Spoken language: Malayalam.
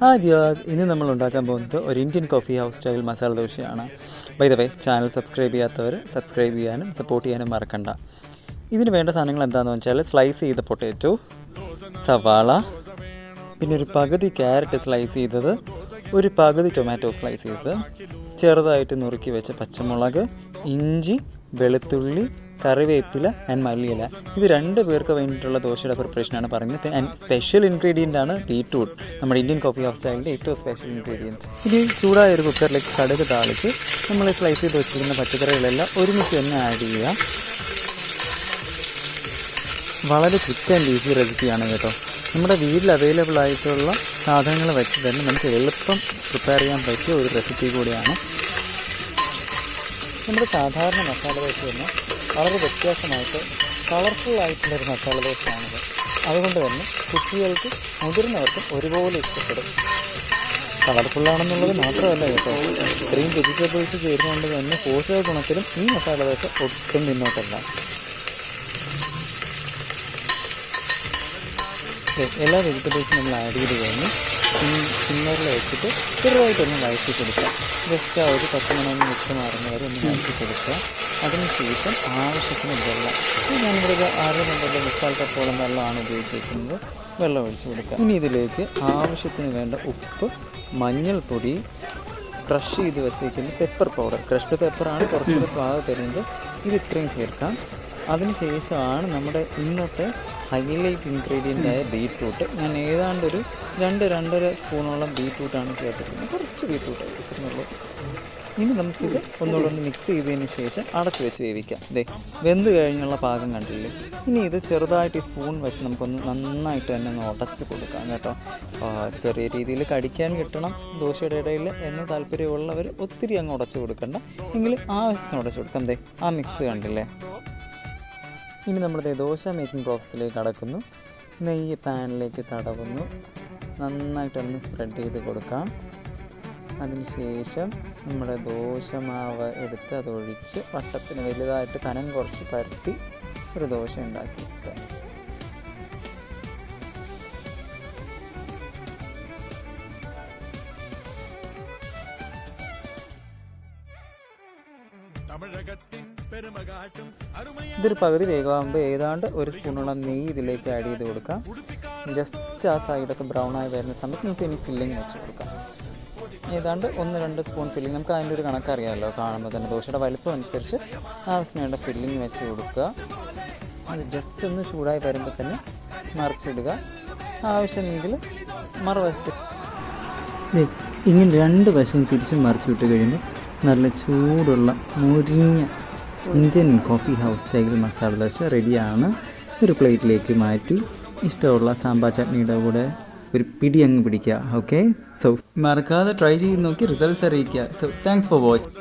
ഹായ് വ്യൂവേഴ്സ് ഇന്ന് നമ്മൾ ഉണ്ടാക്കാൻ പോകുന്നത് ഒരു Indian coffee house style masala ദോശയാണ്. By the way channel subscribe ചെയ്യാത്തവർ സബ്സ്ക്രൈബ് ചെയ്യാനും സപ്പോർട്ട് ചെയ്യാനും മറക്കണ്ട. ഇതിന് വേണ്ട സാധനങ്ങൾ എന്താണെന്ന് വെച്ചാൽ സ്ലൈസ് ചെയ്ത പൊട്ടേറ്റോ സവാള പിന്നെ ഒരു പകുതി ക്യാരറ്റ് സ്ലൈസ് ചെയ്തത് ഒരു പകുതി ടൊമാറ്റോ സ്ലൈസ് ചെയ്തത് ചെറുതായിട്ട് നുറുക്കി വെച്ച പച്ചമുളക് ഇഞ്ചി വെളുത്തുള്ളി കറിവേപ്പില ആൻഡ് മല്ലിയില. ഇത് രണ്ട് പേർക്ക് വേണ്ടിയിട്ടുള്ള ദോശയുടെ പ്രിപ്പറേഷനാണ് പറയുന്നത് ആൻഡ് സ്പെഷ്യൽ ഇൻഗ്രീഡിയന്റ് ആണ് ബീട്രൂട്ട് നമ്മുടെ ഇന്ത്യൻ കോഫി ഹൗസ് സ്റ്റൈലിന്റെ ഏറ്റവും സ്പെഷ്യൽ ഇൻഗ്രീഡിയന്റ് ഇത് ചൂടായ ഒരു കുക്കറിലേക്ക് കടുക് താളിച്ച് നമ്മൾ സ്ലൈസ് ചെയ്ത് വെച്ചിരിക്കുന്ന പച്ചക്കറികളെല്ലാം ഒരുമിച്ച് തന്നെ ആഡ് ചെയ്യുക. വളരെ ക്വിക്ക് ആൻഡ് ഈസി റെസിപ്പിയാണ് കേട്ടോ. നമ്മുടെ വീട്ടിൽ അവൈലബിൾ ആയിട്ടുള്ള സാധനങ്ങൾ വെച്ച് തന്നെ നമുക്ക് എളുപ്പം പ്രിപ്പയർ ചെയ്യാൻ പറ്റിയ ഒരു റെസിപ്പി കൂടിയാണ് നമ്മുടെ സാധാരണ മസാല ദോശ തന്നെ വളരെ വ്യത്യാസമായിട്ട് കളർഫുൾ ആയിട്ടുള്ളൊരു മസാല ദോശയാണിത്. അതുകൊണ്ട് തന്നെ കുട്ടികൾക്ക് മുതിർന്നവർക്കും ഒരുപോലെ ഇഷ്ടപ്പെടും. കളർഫുള്ളാണെന്നുള്ളത് മാത്രമല്ല കേട്ടോ. ഇത്രയും വെജിറ്റബിൾസ് ചേരുന്നതുകൊണ്ട് തന്നെ പോഷക ഗുണത്തിലും ഈ മസാല ദോശ ഒട്ടും പിന്നോട്ടല്ല. എല്ലാ വെജിറ്റബിൾസും നമ്മൾ ആഡ് ചെയ്ത് കഴിഞ്ഞ്. സിമ്മറിൽ വെച്ചിട്ട് ചെറുതായിട്ടൊന്ന് വഴറ്റി കൊടുക്കുക. ജസ്റ്റ് ആ ഒരു പത്ത് മണി മിക്സ് മാറുന്ന വരെ ഒന്ന് വഴറ്റി കൊടുക്കുക. അതിനുശേഷം ആവശ്യത്തിന് വെള്ളം. ഞാനിവിടെ ഒരു ആറ് പന്ത്രണ്ട് മുക്കാൽ കപ്പോളം വെള്ളമാണ് ഉപയോഗിച്ചിരിക്കുന്നത്. വെള്ളം ഒഴിച്ചു കൊടുക്കുക. ഇനി ഇതിലേക്ക് ആവശ്യത്തിന് വേണ്ട ഉപ്പ് മഞ്ഞൾപ്പൊടി ക്രഷ് ചെയ്ത് വെച്ചിരിക്കുന്ന പെപ്പർ പൗഡർ ക്രഷ്ഡ് പെപ്പറാണ് കുറച്ചുകൂടി സ്വാദം തരുന്നത്. ഇത് ഇത്രയും ചേർക്കാം. അതിനുശേഷമാണ് നമ്മുടെ ഇന്നത്തെ ഹൈലൈറ്റ് ഇൻഗ്രീഡിയന്റ് ആയ ബീട്രൂട്ട് ഞാൻ ഏതാണ്ട് ഒരു രണ്ട് രണ്ടര സ്പൂണോളം ബീട്രൂട്ടാണ് ചേർത്തിരിക്കുന്നത്. കുറച്ച് ബീട്രൂട്ട് ഇത്രയുള്ളൂ ഇനി നമുക്കിത് ഒന്നുകൂടെ ഒന്ന് മിക്സ് ചെയ്തതിന് ശേഷം അടച്ചു വെച്ച് വേവിക്കാം. ദേ വെന്ത് കഴിഞ്ഞുള്ള പാകം കണ്ടില്ലേ? ഇനി ഇത് ചെറുതായിട്ട് ഈ സ്പൂൺ വെച്ച് നമുക്കൊന്ന് നന്നായിട്ട് തന്നെ ഒന്ന് ഉടച്ച് കൊടുക്കാം കേട്ടോ. ചെറിയ രീതിയിൽ കടിക്കാൻ കിട്ടണം ദോശയുടെ ഇടയിൽ എന്ന് താല്പര്യമുള്ളവർ ഒത്തിരി അങ്ങ് ഉടച്ച് കൊടുക്കണ്ട. ആ ആവശ്യത്തിന് ഉടച്ച് കൊടുക്കാം. ദേ ആ മിക്സ് കണ്ടില്ലേ? ഇനി നമ്മൾ ദേ ദോശ മേക്കിംഗ് പ്രോസസ്സിലേക്ക് കടക്കുന്നു നെയ്യ് പാനിലേക്ക് തടവുന്നു നന്നായിട്ടൊന്ന് സ്പ്രെഡ് ചെയ്ത് കൊടുക്കാം അതിനുശേഷം നമ്മുടെ ദോശമാവ് എടുത്ത് അതൊഴിച്ച് വട്ടത്തിന് വലുതായിട്ട് കനം കുറച്ച് പരത്തി ഒരു ദോശ ഉണ്ടാക്കി വെക്കുക தமிழகத்தின் பெருமை காட்டும் அருமையான ഇതൊരു പകുതി വേഗമാകുമ്പോൾ ഏതാണ്ട് ഒരു സ്പൂണോളം നെയ്യ് ഇതിലേക്ക് ആഡ് ചെയ്ത് കൊടുക്കാം. ജസ്റ്റ് ആ സൈഡൊക്കെ ബ്രൗൺ ആയി വരുന്ന സമയത്ത് നമുക്ക് ഇനി ഫില്ലിംഗ് വെച്ച് കൊടുക്കാം. ഏതാണ്ട് ഒന്ന് രണ്ട് സ്പൂൺ ഫില്ലിംഗ് നമുക്ക് അതിന്റെ ഒരു കണക്കറിയാമല്ലോ കാണുമ്പോൾ തന്നെ. ദോശയുടെ വലിപ്പം അനുസരിച്ച് ആവശ്യമായിട്ട് ഫില്ലിങ് വെച്ച് കൊടുക്കുക. അത് ജസ്റ്റ് ഒന്ന് ചൂടായി വരുമ്പോൾ തന്നെ മറിച്ചിടുക. ആവശ്യമെങ്കിൽ മറുവശത്ത് ഇങ്ങനെ രണ്ട് വശവും തിരിച്ചും മറിച്ച് വിട്ട് കഴിയുമ്പോൾ നല്ല ചൂടുള്ള മുരിഞ്ഞ Indian coffee house style masala dosa റെഡിയാണ് ഒരു പ്ലേറ്റിലേക്ക് മാറ്റി ഇഷ്ടമുള്ള സാമ്പാർ ചട്നിയുടെ കൂടെ ഒരു പിടി അങ്ങ് പിടിക്കുക ഓക്കെ സോ മറക്കാതെ ട്രൈ ചെയ്ത് നോക്കി റിസൾട്ട്സ് അറിയിക്കുക. So thanks for watch